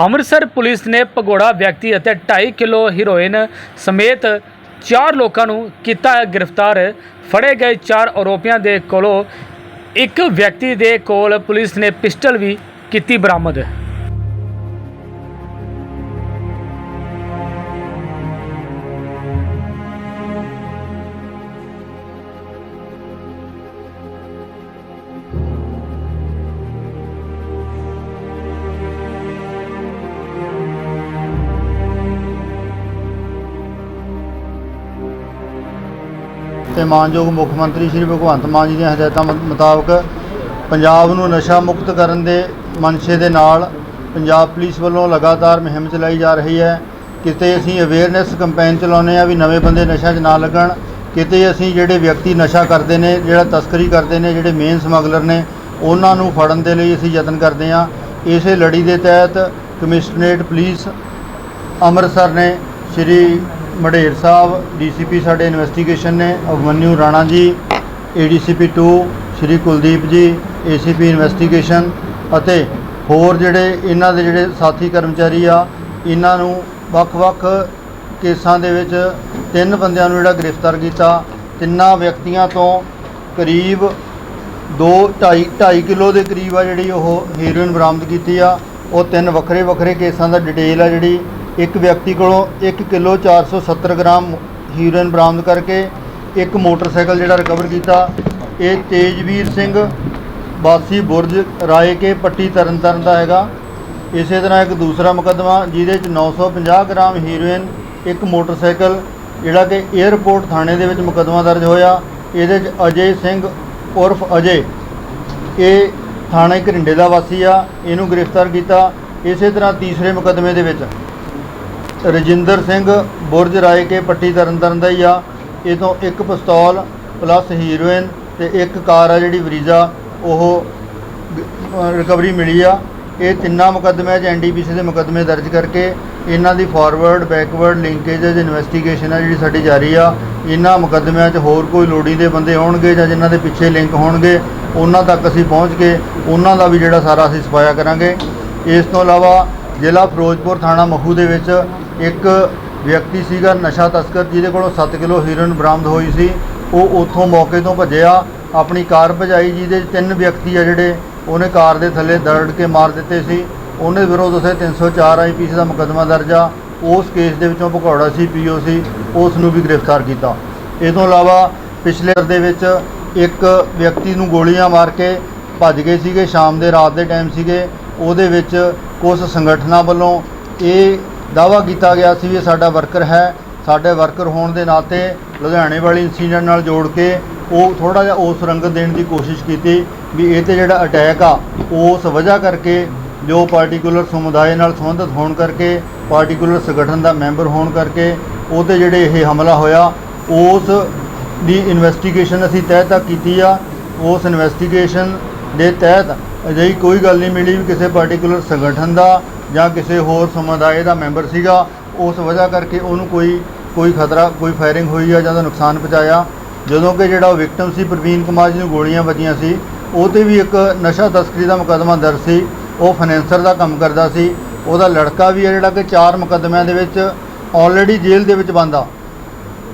Amritsar police ਨੇ ਭਗੌੜਾ ਵਿਅਕਤੀ ਅਤੇ 2.5 ਕਿਲੋ ਹੀਰੋਇਨ ਸਮੇਤ ਚਾਰ ਲੋਕਾਂ ਨੂੰ ਕੀਤਾ ਹੈ ਗ੍ਰਿਫਤਾਰ। ਫੜੇ ਗਏ ਚਾਰ ਆਰੋਪੀਆਂ ਦੇ ਕੋਲੋਂ ਇੱਕ ਵਿਅਕਤੀ ਦੇ ਕੋਲ ਪੁਲਿਸ ਨੇ ਪਿਸਟਲ ਵੀ ਕੀਤੀ ਬਰਾਮਦ। ਤੇ ਮਾਨਯੋਗ ਮੁੱਖ ਮੰਤਰੀ ਸ਼੍ਰੀ ਭਗਵੰਤ ਮਾਨ ਜੀ ਦੀਆਂ ਹਦਾਇਤਾਂ ਮੁ- ਮੁਤਾਬਕ ਪੰਜਾਬ ਨੂੰ ਨਸ਼ਾ ਮੁਕਤ ਕਰਨ ਦੇ ਮਨਸ਼ੇ ਦੇ ਨਾਲ ਪੰਜਾਬ ਪੁਲਿਸ ਵੱਲੋਂ ਲਗਾਤਾਰ ਮੁਹਿੰਮ ਚਲਾਈ ਜਾ ਰਹੀ ਹੈ। ਕਿਤੇ ਅਸੀਂ ਅਵੇਅਰਨੈਸ ਕੈਂਪੇਨ ਚਲਾਉਂਦੇ ਆ ਵੀ ਨਵੇਂ ਬੰਦੇ ਨਸ਼ਾ 'ਚ ਨਾ ਲੱਗਣ, ਕਿਤੇ ਅਸੀਂ ਜਿਹੜੇ ਵਿਅਕਤੀ ਨਸ਼ਾ ਕਰਦੇ ਨੇ, ਜਿਹੜਾ ਤਸਕਰੀ ਕਰਦੇ ਨੇ, ਜਿਹੜੇ ਮੇਨ ਸਮਗਲਰ ਨੇ, ਉਹਨਾਂ ਨੂੰ ਫੜਨ ਦੇ ਲਈ ਅਸੀਂ ਯਤਨ ਕਰਦੇ ਆ ਇਸੇ ਲੜੀ ਦੇ ਤਹਿਤ ਕਮਿਸ਼ਨਰੇਟ ਪੁਲਿਸ ਅੰਮ੍ਰਿਤਸਰ ਨੇ ਸ਼੍ਰੀ ਮੜੇਰ ਸਾਹਿਬ, ਡੀਸੀਪੀ ਸਾਡੇ ਇਨਵੈਸਟੀਗੇਸ਼ਨ ਨੇ ਅਭਮਨਿਊ ਰਾਣਾ ਜੀ ਏਡੀਸੀਪੀ 2 ਸ਼੍ਰੀ ਕੁਲਦੀਪ ਜੀ ਏਸੀਪੀ ਇਨਵੈਸਟੀਗੇਸ਼ਨ ਅਤੇ ਹੋਰ ਜਿਹੜੇ ਇਹਨਾਂ ਦੇ ਜਿਹੜੇ ਸਾਥੀ ਕਰਮਚਾਰੀ ਆ, ਇਹਨਾਂ ਨੂੰ ਵੱਖ-ਵੱਖ ਕੇਸਾਂ ਦੇ ਵਿੱਚ ਤਿੰਨ ਬੰਦਿਆਂ ਨੂੰ ਜਿਹੜਾ ਗ੍ਰਿਫਤਾਰ ਕੀਤਾ। ਤਿੰਨਾਂ ਵਿਅਕਤੀਆਂ ਤੋਂ ਕਰੀਬ 2 2.5 2.5 ਕਿਲੋ ਦੇ ਕਰੀਬ ਆ ਜਿਹੜੀ ਉਹ ਹੀਰੋਇਨ ਬਰਾਮਦ ਕੀਤੀ ਆ। ਉਹ ਤਿੰਨ ਵੱਖਰੇ ਵੱਖਰੇ ਕੇਸਾਂ ਦਾ ਡਿਟੇਲ ਆ ਜਿਹੜੀ ਇੱਕ ਵਿਅਕਤੀ ਕੋਲੋਂ 1 ਕਿਲੋ 470 ਗ੍ਰਾਮ ਹੀਰੋਇਨ ਬਰਾਮਦ ਕਰਕੇ ਇੱਕ ਮੋਟਰਸਾਈਕਲ ਜਿਹੜਾ ਰਿਕਵਰ ਕੀਤਾ। ਇਹ ਤੇਜਵੀਰ ਸਿੰਘ ਵਾਸੀ ਬੁਰਜ ਰਾਏ ਕੇ ਪੱਟੀ ਤਰਨਤਾਰਨ ਦਾ ਹੈਗਾ। ਇਸੇ ਤਰ੍ਹਾਂ ਇੱਕ ਦੂਸਰਾ ਮੁਕੱਦਮਾ ਜਿਹਦੇ ਚ 950 ਗ੍ਰਾਮ ਹੀਰੋਇਨ, ਇੱਕ ਮੋਟਰਸਾਈਕਲ, ਜਿਹੜਾ ਕਿ 에ਅਰਪੋਰਟ ਥਾਣੇ ਦੇ ਵਿੱਚ ਮੁਕੱਦਮਾ ਦਰਜ ਹੋਇਆ। ਇਹਦੇ ਚ ਅਜੇ ਸਿੰਘ ਉਰਫ ਅਜੇ। ਇਹ ਥਾਣੇ ਘਰਿੰਡੇ ਦਾ ਵਾਸੀ ਆ। ਇਹਨੂੰ ਗ੍ਰਿਫਤਾਰ ਕੀਤਾ। ਇਸੇ ਤਰ੍ਹਾਂ ਤੀਸਰੇ ਮੁਕੱਦਮੇ ਦੇ ਵਿੱਚ ਰਜਿੰਦਰ ਸਿੰਘ ਬੁਰਜ ਰਾਏ ਕੇ ਪੱਟੀ ਤਰਨਤਾਰਨ ਦਾ ਹੀ ਆ। ਇਹ ਤੋਂ ਇੱਕ ਪਿਸਤੌਲ ਪਲੱਸ ਹੀਰੋਇਨ ਤੇ ਇੱਕ ਕਾਰ ਆ ਜਿਹੜੀ ਵਰੀਜ਼ਾ, ਉਹ ਰਿਕਵਰੀ ਮਿਲੀ ਆ। ਇਹ ਤਿੰਨਾਂ ਮੁਕੱਦਮਿਆਂ 'ਚ ਐਨਡੀਪੀਸੀ ਦੇ ਮੁਕੱਦਮੇ ਦਰਜ ਕਰਕੇ ਇਹਨਾਂ ਦੀ ਫਾਰਵਰਡ ਬੈਕਵਰਡ ਲਿੰਕੇਜ ਇਨਵੈਸਟੀਗੇਸ਼ਨ ਆ ਜਿਹੜੀ ਸਾਡੀ ਜਾਰੀ ਆ। ਇਹਨਾਂ ਮੁਕੱਦਮਿਆਂ 'ਚ ਹੋਰ ਕੋਈ ਲੋੜੀਂਦੇ ਬੰਦੇ ਹੋਣਗੇ ਜਾਂ ਜਿਨ੍ਹਾਂ ਦੇ ਪਿੱਛੇ ਲਿੰਕ ਹੋਣਗੇ, ਉਹਨਾਂ ਤੱਕ ਅਸੀਂ ਪਹੁੰਚ ਕੇ ਉਹਨਾਂ ਦਾ ਵੀ ਜਿਹੜਾ ਸਾਰਾ ਅਸੀਂ ਸਫਾਇਆ ਕਰਾਂਗੇ। ਇਸ ਤੋਂ ਇਲਾਵਾ ਜ਼ਿਲ੍ਹਾ ਫਿਰੋਜ਼ਪੁਰ ਥਾਣਾ ਮਖੂ ਦੇ ਵਿੱਚ ਇੱਕ ਵਿਅਕਤੀ ਸੀਗਾ ਨਸ਼ਾ ਤਸਕਰ, ਜਿਹਦੇ ਕੋਲੋਂ 7 ਕਿਲੋ ਹੀਰੋਇਨ ਬਰਾਮਦ ਹੋਈ ਸੀ। ਉਹ ਉੱਥੋਂ ਮੌਕੇ ਤੋਂ ਭੱਜਿਆ, ਆਪਣੀ ਕਾਰ ਭਜਾਈ, ਜਿਹਦੇ ਤਿੰਨ ਵਿਅਕਤੀ ਆ ਜਿਹੜੇ ਉਹਨੇ ਕਾਰ ਦੇ ਥੱਲੇ ਦਰੜ ਕੇ ਮਾਰ ਦਿੱਤੇ ਸੀ। ਉਹਨੇ ਵਿਰੋਧ ਉਸੇ 304 ਆਈਪੀਸੀ ਦਾ ਮੁਕੱਦਮਾ ਦਰਜ ਆ। ਉਸ ਕੇਸ ਦੇ ਵਿੱਚੋਂ ਭਗੌੜਾ ਸੀ ਪੀਓ ਸੀ, ਉਸ ਨੂੰ ਵੀ ਗ੍ਰਿਫਤਾਰ ਕੀਤਾ। ਇਹ ਤੋਂ ਇਲਾਵਾ ਪਿਛਲੇ ਦੇ ਵਿੱਚ ਇੱਕ ਵਿਅਕਤੀ ਨੂੰ ਗੋਲੀਆਂ ਮਾਰ ਕੇ ਭੱਜ ਗਏ ਸੀਗੇ, ਸ਼ਾਮ ਦੇ ਰਾਤ ਦੇ ਟਾਈਮ ਸੀਗੇ। ਉਹਦੇ ਵਿੱਚ ਕੁਝ ਸੰਗਠਨਾਂ ਵੱਲੋਂ ਇਹ ਦਾਵਾ ਕੀਤਾ ਗਿਆ ਸੀ ਵੀ ਇਹ ਸਾਡਾ ਵਰਕਰ ਹੈ, ਸਾਡੇ ਵਰਕਰ ਹੋਣ ਦੇ ਨਾਤੇ ਲੁਧਿਆਣੇ ਵਾਲੀ ਇੰਸੀਡੈਂਟ ਨਾਲ ਜੋੜ ਕੇ ਉਹ ਥੋੜਾ ਜਿਹਾ ਉਸ ਰੰਗਤ ਦੇਣ ਦੀ ਕੋਸ਼ਿਸ਼ ਕੀਤੀ ਵੀ ਇਹ ਤੇ ਜਿਹੜਾ ਅਟੈਕ ਆ, ਉਸ ਵਜ੍ਹਾ ਕਰਕੇ ਜੋ ਪਾਰਟਿਕੂਲਰ ਸਮੁਦਾਇ ਨਾਲ ਸੰਬੰਧਿਤ ਹੋਣ ਕਰਕੇ ਪਾਰਟਿਕੂਲਰ ਸੰਗਠਨ ਦਾ ਮੈਂਬਰ ਹੋਣ ਕਰਕੇ ਉਹਤੇ ਜਿਹੜੇ ਇਹ ਹਮਲਾ ਹੋਇਆ, ਉਸ ਦੀ ਇਨਵੈਸਟੀਗੇਸ਼ਨ ਅਸੀਂ ਤਹਿ ਤੱਕ ਕੀਤੀ ਆ। ਉਸ ਇਨਵੈਸਟੀਗੇਸ਼ਨ ਦੇ ਤਹਿਤ ਅਜਿਹੀ ਕੋਈ ਗੱਲ ਨਹੀਂ ਮਿਲੀ ਵੀ ਕਿਸੇ ਪਾਰਟਿਕੂਲਰ ਸੰਗਠਨ ਦਾ ਜਾਂ ਕਿਸੇ ਹੋਰ ਸਮੁਦਾਇ ਦਾ ਮੈਂਬਰ ਸੀਗਾ, ਉਸ ਵਜ੍ਹਾ ਕਰਕੇ ਉਹਨੂੰ ਕੋਈ ਕੋਈ ਖਤਰਾ, ਕੋਈ ਫਾਇਰਿੰਗ ਹੋਈ ਆ ਜਾਂ ਉਹਦਾ ਨੁਕਸਾਨ ਪਹੁੰਚਾਇਆ। ਜਦੋਂ ਕਿ ਜਿਹੜਾ ਵਿਕਟਮ ਸੀ, ਪ੍ਰਵੀਨ ਕੁਮਾਰ ਜੀ ਨੂੰ ਗੋਲੀਆਂ ਵੱਜੀਆਂ ਸੀ, ਉਹ 'ਤੇ ਵੀ ਇੱਕ ਨਸ਼ਾ ਤਸਕਰੀ ਦਾ ਮੁਕੱਦਮਾ ਦਰਜ ਸੀ। ਉਹ ਫਾਈਨੈਂਸਰ ਦਾ ਕੰਮ ਕਰਦਾ ਸੀ। ਉਹਦਾ ਲੜਕਾ ਵੀ ਹੈ ਜਿਹੜਾ ਕਿ ਚਾਰ ਮੁਕੱਦਮਿਆਂ ਦੇ ਵਿੱਚ ਆਲਰੇਡੀ ਜੇਲ੍ਹ ਦੇ ਵਿੱਚ ਬੰਦਾ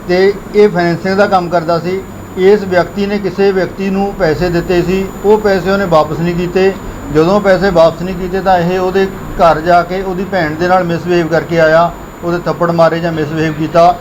ਤੇ ਇਹ ਫਾਈਨੈਂਸਿੰਗ ਦਾ ਕੰਮ ਕਰਦਾ ਸੀ। ਇਸ ਵਿਅਕਤੀ ਨੇ ਕਿਸੇ ਵਿਅਕਤੀ ਨੂੰ ਪੈਸੇ ਦਿੱਤੇ ਸੀ। ਉਹ ਪੈਸੇ ਉਹਨੇ ਵਾਪਸ ਨਹੀਂ ਕੀਤੇ। ਜਦੋਂ ਪੈਸੇ ਵਾਪਸ ਨਹੀਂ ਕੀਤੇ ਤਾਂ ਇਹ ਉਹਦੇ ਘਰ ਜਾ ਕੇ ਉਹਦੀ ਭੈਣ ਦੇ ਨਾਲ ਮਿਸਬਿਹੇਵ ਕਰਕੇ ਆਇਆ, ਉਹਦੇ ਥੱਪੜ ਮਾਰੇ ਜਾਂ ਮਿਸਬਿਹੇਵ ਕੀਤਾ।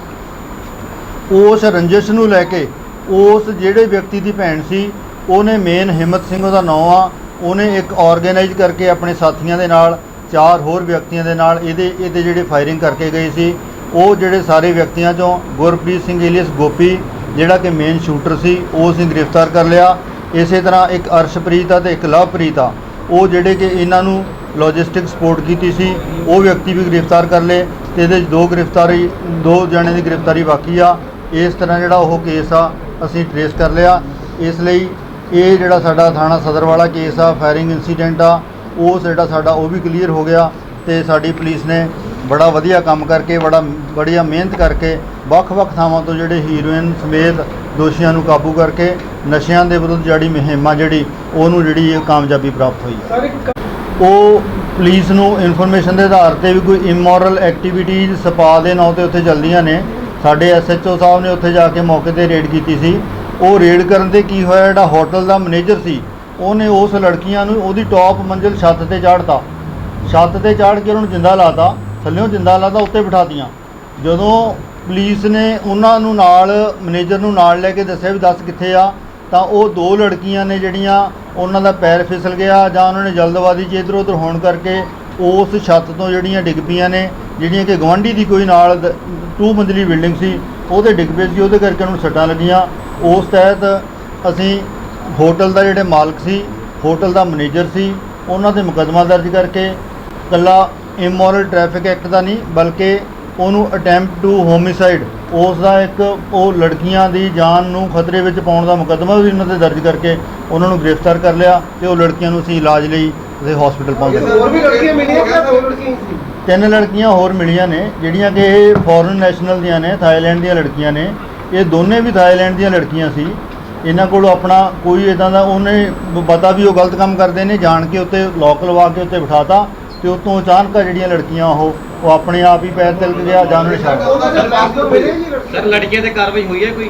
ਉਸ ਰੰਜਿਸ਼ ਨੂੰ ਲੈ ਕੇ ਉਸ ਜਿਹੜੇ ਵਿਅਕਤੀ ਦੀ ਭੈਣ ਸੀ, ਉਹਨੇ ਮੇਨ ਹਿੰਮਤ ਸਿੰਘ ਉਹਦਾ ਨਾਂ ਆ, ਉਹਨੇ ਇੱਕ ਆਰਗੇਨਾਈਜ਼ ਕਰਕੇ ਆਪਣੇ ਸਾਥੀਆਂ ਦੇ ਨਾਲ, ਚਾਰ ਹੋਰ ਵਿਅਕਤੀਆਂ ਦੇ ਨਾਲ ਇਹਦੇ ਇਹਦੇ ਜਿਹੜੇ ਫਾਇਰਿੰਗ ਕਰਕੇ ਗਏ ਸੀ, ਉਹ ਜਿਹੜੇ ਸਾਰੇ ਵਿਅਕਤੀਆਂ ਚੋਂ ਗੁਰਪ੍ਰੀਤ ਸਿੰਘ ਏਲੀਅਸ ਗੋਪੀ, ਜਿਹੜਾ ਕਿ ਮੇਨ ਸ਼ੂਟਰ ਸੀ, ਉਹ ਅਸੀਂ ਗ੍ਰਿਫਤਾਰ ਕਰ ਲਿਆ। ਇਸੇ ਤਰ੍ਹਾਂ ਇੱਕ ਅਰਸ਼ਪ੍ਰੀਤ ਆ ਤੇ ਇੱਕ ਲਵਪ੍ਰੀਤ ਆ। ਉਹ ਜਿਹੜੇ ਕਿ ਇਹਨਾਂ ਨੂੰ ਲੌਜਿਸਟਿਕ ਸਪੋਰਟ ਕੀਤੀ ਸੀ, ਉਹ ਵਿਅਕਤੀ ਵੀ ਗ੍ਰਿਫਤਾਰ ਕਰ ਲਏ ਤੇ ਇਹਦੇ 'ਚ ਦੋ ਗ੍ਰਿਫਤਾਰੀ, ਦੋ ਜਣੇ ਦੀ ਗ੍ਰਿਫਤਾਰੀ ਬਾਕੀ ਆ। ਇਸ ਤਰ੍ਹਾਂ ਜਿਹੜਾ ਉਹ ਕੇਸ ਆ, ਅਸੀਂ ਟਰੇਸ ਕਰ ਲਿਆ। ਇਸ ਲਈ ਇਹ ਜਿਹੜਾ ਸਾਡਾ ਥਾਣਾ ਸਦਰ ਵਾਲਾ ਕੇਸ ਆ ਫਾਇਰਿੰਗ ਇਨਸੀਡੈਂਟ ਆ, ਉਹ ਜਿਹੜਾ ਸਾਡਾ ਉਹ ਵੀ ਕਲੀਅਰ ਹੋ ਗਿਆ ਤੇ ਸਾਡੀ ਪੁਲਿਸ ਨੇ ਬੜਾ ਵਧੀਆ ਕੰਮ ਕਰਕੇ ਬੜਾ ਬੜੀਆ ਮਿਹਨਤ ਕਰਕੇ ਵੱਖ-ਵੱਖ ਥਾਵਾਂ ਤੋਂ ਜਿਹੜੇ ਹੀਰੋਇਨ ਸਮੇਤ ਦੋਸ਼ੀਆਂ ਨੂੰ ਕਾਬੂ ਕਰਕੇ ਨਸ਼ਿਆਂ ਦੇ ਵਿਰੁੱਧ ਜਿਹੜੀ ਮੁਹਿੰਮ ਆ ਜਿਹੜੀ ਉਹਨੂੰ ਜਿਹੜੀ ਇਹ ਕਾਮਯਾਬੀ ਪ੍ਰਾਪਤ ਹੋਈ ਉਹ ਪੁਲਿਸ ਨੂੰ ਇਨਫੋਰਮੇਸ਼ਨ ਦੇ ਆਧਾਰ ਤੇ ਵੀ ਕੋਈ ਇਮੋਰਲ ਐਕਟੀਵਿਟੀਜ਼ ਸਪਾ ਦੇ ਨਾਂ ਤੇ ਉੱਥੇ ਚੱਲਦੀਆਂ ਨੇ। ਸਾਡੇ ਐਸਐਚਓ ਸਾਹਿਬ ਨੇ ਉੱਥੇ ਜਾ ਕੇ ਮੌਕੇ ਤੇ ਰੇਡ ਕੀਤੀ ਸੀ। ਉਹ ਰੇਡ ਕਰਨ ਤੇ ਕੀ ਹੋਇਆ ਜਿਹੜਾ ਹੋਟਲ ਦਾ ਮੈਨੇਜਰ ਸੀ ਉਹਨੇ ਉਸ ਲੜਕੀਆਂ ਨੂੰ ਉਹਦੀ ਟੌਪ ਮੰਜ਼ਿਲ ਛੱਤ ਤੇ ਚਾੜਤਾ। ਛੱਤ ਤੇ ਚਾੜ ਕੇ ਉਹਨਾਂ ਜਿੰਦਾ ਲਾਤਾ। ਥੱਲਿਓਂ ਜਿੰਦਾ ਲਾਤਾ ਉੱਤੇ ਬਿਠਾਤੀਆਂ ਜਦੋਂ ਪੁਲਿਸ ਨੇ ਉਹਨਾਂ ਨੂੰ ਨਾਲ, ਮੈਨੇਜਰ ਨੂੰ ਨਾਲ ਲੈ ਕੇ ਦੱਸਿਆ ਵੀ ਦੱਸ ਕਿੱਥੇ ਆ, ਤਾਂ ਉਹ ਦੋ ਲੜਕੀਆਂ ਨੇ ਜਿਹੜੀਆਂ ਉਹਨਾਂ ਦਾ ਪੈਰ ਫਿਸਲ ਗਿਆ ਜਾਂ ਉਹਨਾਂ ਨੇ ਜਲਦਬਾਜ਼ੀ 'ਚ ਇੱਧਰ ਉੱਧਰ ਹੋਣ ਕਰਕੇ ਉਸ ਛੱਤ ਤੋਂ ਜਿਹੜੀਆਂ ਡਿੱਗ ਪਈਆਂ ਨੇ, ਜਿਹੜੀਆਂ ਕਿ ਗਵਾਂਢੀ ਦੀ ਕੋਈ ਨਾਲ ਦ- ਟੂ ਮੰਜ਼ਲੀ ਬਿਲਡਿੰਗ ਸੀ, ਉਹਦੇ ਡਿੱਗ ਪਏ ਸੀ, ਉਹਦੇ ਕਰਕੇ ਉਹਨੂੰ ਸੱਟਾਂ ਲੱਗੀਆਂ। ਉਸ ਤਹਿਤ ਅਸੀਂ ਹੋਟਲ ਦਾ ਜਿਹੜੇ ਮਾਲਕ ਸੀ, ਹੋਟਲ ਦਾ ਮੈਨੇਜਰ ਸੀ, ਉਹਨਾਂ ਤੇ ਮੁਕੱਦਮਾ ਦਰਜ ਕਰਕੇ ਕੱਲਾ ਇਮੋਰਲ ਟ੍ਰੈਫਿਕ ਐਕਟ ਦਾ ਨਹੀਂ ਬਲਕਿ ਉਹਨੂੰ ਅਟੈਂਪਟ ਟੂ ਹੋਮਿਸਾਈਡ ਉਸ ਦਾ ਇੱਕ ਉਹ ਲੜਕੀਆਂ ਦੀ ਜਾਨ ਨੂੰ ਖਤਰੇ ਵਿੱਚ ਪਾਉਣ ਦਾ ਮੁਕੱਦਮਾ ਵੀ ਉਹਨਾਂ ਤੇ ਦਰਜ ਕਰਕੇ ਉਹਨਾਂ ਨੂੰ ਗ੍ਰਿਫਤਾਰ ਕਰ ਲਿਆ ਤੇ ਉਹ ਲੜਕੀਆਂ ਨੂੰ ਅਸੀਂ ਇਲਾਜ ਲਈ ਉਹਦੇ ਹਸਪੀਟਲ ਪਹੁੰਚ ਗਏ ਹੋਰ ਵੀ ਲੜਕੀਆਂ ਮਿਲੀਆਂ ਕਿ ਦੋ ਲੜਕੀਆਂ ਤਿੰਨ ਲੜਕੀਆਂ ਹੋਰ ਮਿਲੀਆਂ ਨੇ ਜਿਹੜੀਆਂ ਕਿ ਇਹ ਫੋਰਨ ਨੈਸ਼ਨਲ ਦੀਆਂ ਨੇ ਥਾਈਲੈਂਡ ਦੀਆਂ ਲੜਕੀਆਂ ਨੇ। ਇਹ ਦੋਨੇ ਵੀ ਥਾਈਲੈਂਡ ਦੀਆਂ ਲੜਕੀਆਂ ਸੀ। ਇਹਨਾਂ ਕੋਲ ਆਪਣਾ ਕੋਈ ਇਦਾਂ ਦਾ ਉਹਨੇ ਪਤਾ ਵੀ ਉਹ ਗਲਤ ਕੰਮ ਕਰਦੇ ਨੇ ਜਾਣ ਕੇ ਉੱਤੇ ਲੋਕ ਲਵਾ ਕੇ ਉੱਤੇ ਬਿਠਾਤਾ। ਤੇ ਉਤੋਂ ਅਚਾਨਕ ਜਿਹੜੀਆਂ ਲੜਕੀਆਂ ਉਹ ਉਹ ਆਪਣੇ ਆਪ ਹੀ ਪੈਰ ਤਿਲਕ ਗਿਆ ਜਾਂ ਉਹਨੇ ਛੱਡ ਦਿੱਤਾ। ਉਹਦਾ ਪਾਸਪੋਰਟ ਮਿਲਿਆ ਜੀ ਸਰ ਲੜਕੀਆਂ ਤੇ ਕਾਰਵਾਈ ਹੋਈ ਹੈ ਕੋਈ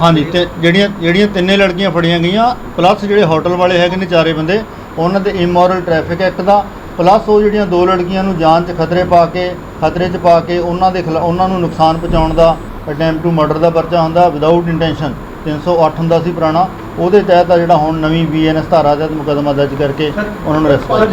ਹਾਂਜੀ ਤੇ ਜਿਹੜੀਆਂ ਜਿਹੜੀਆਂ ਤਿੰਨੇ ਲੜਕੀਆਂ ਫੜੀਆਂ ਗਈਆਂ ਪਲੱਸ ਜਿਹੜੇ ਹੋਟਲ ਵਾਲੇ ਹੈਗੇ ਨੇ ਚਾਰੇ ਬੰਦੇ ਉਹਨਾਂ ਦੇ ਇਮੋਰਲ ਟ੍ਰੈਫਿਕ ਐਕਟ ਦਾ ਪਲੱਸ ਉਹ ਜਿਹੜੀਆਂ ਦੋ ਲੜਕੀਆਂ ਨੂੰ ਜਾਨ 'ਚ ਖਤਰੇ ਪਾ ਕੇ ਖਤਰੇ 'ਚ ਪਾ ਕੇ ਉਹਨਾਂ ਦੇ ਉਹਨਾਂ ਨੂੰ ਨੁਕਸਾਨ ਪਹੁੰਚਾਉਣ ਦਾ ਅਟੈਂਪਟ ਟੂ ਮਰਡਰ ਦਾ ਪਰਚਾ ਹੁੰਦਾ ਵਿਦਆਊਟ ਇੰਟੈਂਸ਼ਨ 308 ਹੁੰਦਾ ਸੀ ਪੁਰਾਣਾ ਉਹਦੇ ਤਹਿਤ ਆ ਜਿਹੜਾ ਹੁਣ ਨਵੀਂ ਬੀਐਨਐਸ ਧਾਰਾ ਤਹਿਤ ਮੁਕੱਦਮਾ ਦਰਜ ਕਰਕੇ ਉਹਨਾਂ ਨੂੰ ਸਰ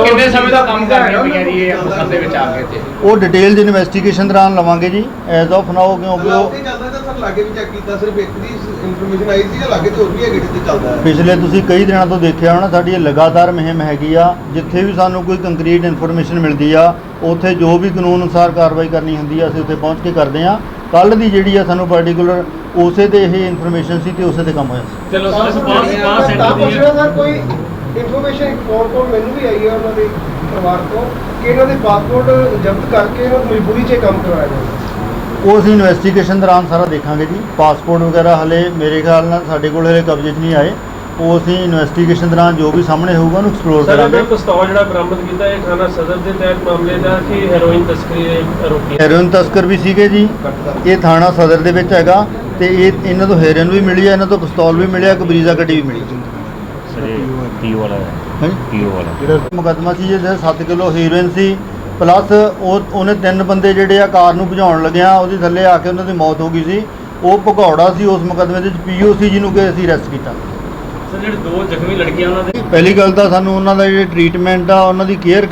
ਕਿੰਨੇ ਸਮੇਂ ਦਾ ਕੰਮ ਕਰ ਰਹੀਆਂ ਪਈਆਂ ਜੀ ਇਹ ਅੰਮ੍ਰਿਤਸਰ ਦੇ ਵਿੱਚ ਆ ਕੇ ਇੱਥੇ ਉਹ ਡਿਟੇਲਸ ਇਨਵੈਸਟੀਗੇਸ਼ਨ ਦੌਰਾਨ ਲਵਾਂਗੇ ਜੀ ਐਜ਼ ਆਫ ਨਾਓ ਕਿਉਂਕਿ ਉਹ ਤੇ ਚੱਲਦਾ ਤਾਂ ਸਰ ਲਾਗੇ ਵੀ ਚੈੱਕ ਕੀਤਾ ਸਿਰਫ ਇੱਕ ਦੀ ਇਨਫੋਰਮੇਸ਼ਨ ਆਈ ਸੀ ਜਾਂ ਲਾਗੇ ਤੇ ਹੋਰ ਵੀ ਹੈਗੇ ਜਿੱਥੇ ਚੱਲਦਾ ਹੈ? ਪਿਛਲੇ ਤੁਸੀਂ ਕਈ ਦਿਨਾਂ ਤੋਂ ਦੇਖਿਆ ਹੋਣਾ ਸਾਡੀ ਇਹ ਲਗਾਤਾਰ ਮੁਹਿੰਮ ਹੈਗੀ ਆ ਜਿੱਥੇ ਵੀ ਸਾਨੂੰ ਕੋਈ ਕੰਕਰੀਟ ਇਨਫੋਰਮੇਸ਼ਨ ਮਿਲਦੀ ਆ ਉੱਥੇ ਜੋ ਵੀ ਕਾਨੂੰਨ ਅਨੁਸਾਰ ਕਾਰਵਾਈ ਕਰਨੀ ਹੁੰਦੀ ਆ ਅਸੀਂ ਉੱਥੇ ਪਹੁੰਚ ਕੇ ਕਰਦੇ ਆ। ਕੱਲ ਦੀ ਜਿਹੜੀ ਆ ਸਾਨੂੰ ਪਾਰਟਿਕੂਲਰ ਉਸੇ ਤੇ ਇਹ ਇਨਫੋਰਮੇਸ਼ਨ ਸੀ ਤੇ ਉਸੇ ਤੇ ਕੰਮ ਹੋਇਆ ਸੀ। ਚਲੋ ਸਰ ਪੁੱਛਣਾ ਸਰ ਕੋਈ ਇਨਫੋਰਮੇਸ਼ਨ ਇੱਕ ਫੋਨ ਕਾਲ ਮੈਨੂੰ ਵੀ ਆਈ ਹੈ ਉਹਨਾਂ ਦੇ ਪਰਿਵਾਰ ਤੋਂ ਕਿ ਇਹਨਾਂ ਦੇ ਪਾਸਪੋਰਟ ਜ਼ਬਤ ਕਰਕੇ ਇਹਨਾਂ ਨੂੰ ਮਜਬੂਰੀ 'ਚ ਇਹ ਕੰਮ ਕਰਵਾਇਆ ਜਾਂਦਾ ਉਹ ਅਸੀਂ ਇਨਵੈਸਟੀਗੇਸ਼ਨ ਦੌਰਾਨ ਸਾਰਾ ਦੇਖਾਂਗੇ ਜੀ। ਪਾਸਪੋਰਟ ਵਗੈਰਾ ਹਲੇ ਮੇਰੇ ਖਿਆਲ ਨਾਲ ਸਾਡੇ ਕੋਲ ਹਲੇ ਕਬਜ਼ੇ 'ਚ ਨਹੀਂ ਆਏ। ਉਹ ਅਸੀਂ ਇਨਵੈਸਟੀਗੇਸ਼ਨ ਦੌਰਾਨ ਜੋ ਵੀ ਸਾਹਮਣੇ ਹੋਊਗਾ ਉਹਨੂੰ ਐਕਸਪਲੋਰ ਸਰ ਕਰਾਂਗੇ। ਪਿਸਤੌਲ ਜਿਹੜਾ ਬਰਾਮਦ ਕੀਤਾ ਇਹ ਥਾਣਾ ਸਦਰ ਦੇ ਤਹਿਤ ਮਾਮਲੇ ਦਾ ਕਿ ਹੈਰੋਇਨ ਤਸਕਰੀ ਦੇ ਆਰੋਪੀ ਹੈ। ਹੈਰੋਇਨ ਤਸਕਰ ਵੀ ਸੀਗੇ ਜੀ। ਇਹ ਥਾਣਾ ਸਦਰ ਦੇ ਵਿੱਚ ਹੈਗਾ ਤੇ ਇਹ ਇਹਨਾਂ ਤੋਂ ਹੈਰੋਇਨ ਵੀ ਮਿਲੀ ਹੈ ਇਹਨਾਂ ਤੋਂ ਪਿਸਤੌਲ ਵੀ ਮਿਲਿਆ ਇੱਕ ਬਰੀਜ਼ਾ ਗੱਡੀ ਵੀ ਮਿਲੀ। ਸਰ ਇਹ ਪੀਓ ਵਾਲਾ ਹੈ। ਪੀਓ ਵਾਲਾ। ਜਿਹੜਾ ਮੁਕੱਦਮਾ ਸੀ ਜਿਹਦੇ 7 ਕਿਲੋ ਹੀਰੋਇਨ ਸੀ ਪਲੱਸ ਉਹ ਉਹਨੇ ਤਿੰਨ ਬੰਦੇ ਜਿਹੜੇ ਆ ਕਾਰ ਨੂੰ ਭਜਾਉਣ ਲੱਗਿਆ ਉਹਦੇ ਥੱਲੇ ਆ ਕੇ ਉਹਨਾਂ ਦੀ ਮੌਤ ਹੋ ਗਈ ਸੀ। ਉਹ ਭਗੌੜਾ ਸੀ ਉਸ ਮੁਕੱਦਮੇ ਦੇ ਵਿੱਚ ਪੀਓਸੀ ਜਿਹਨੂੰ ਕਿ ਅਸੀਂ ਅਰੈਸਟ ਕੀਤਾ। ਸਰ, ਜਿਹੜੇ ਦੋ ਜ਼ਖਮੀ ਲੜਕੀਆਂ, ਉਹਨਾਂ ਦੇ ਪਹਿਲੀ ਗੱਲ ਤਾਂ ਸਾਨੂੰ ਉਹਨਾਂ ਦਾ ਜਿਹੜੇ ਟ੍ਰੀਟਮੈਂਟ ਆ, ਉਹਨਾਂ ਦੀ ਕੇਅਰ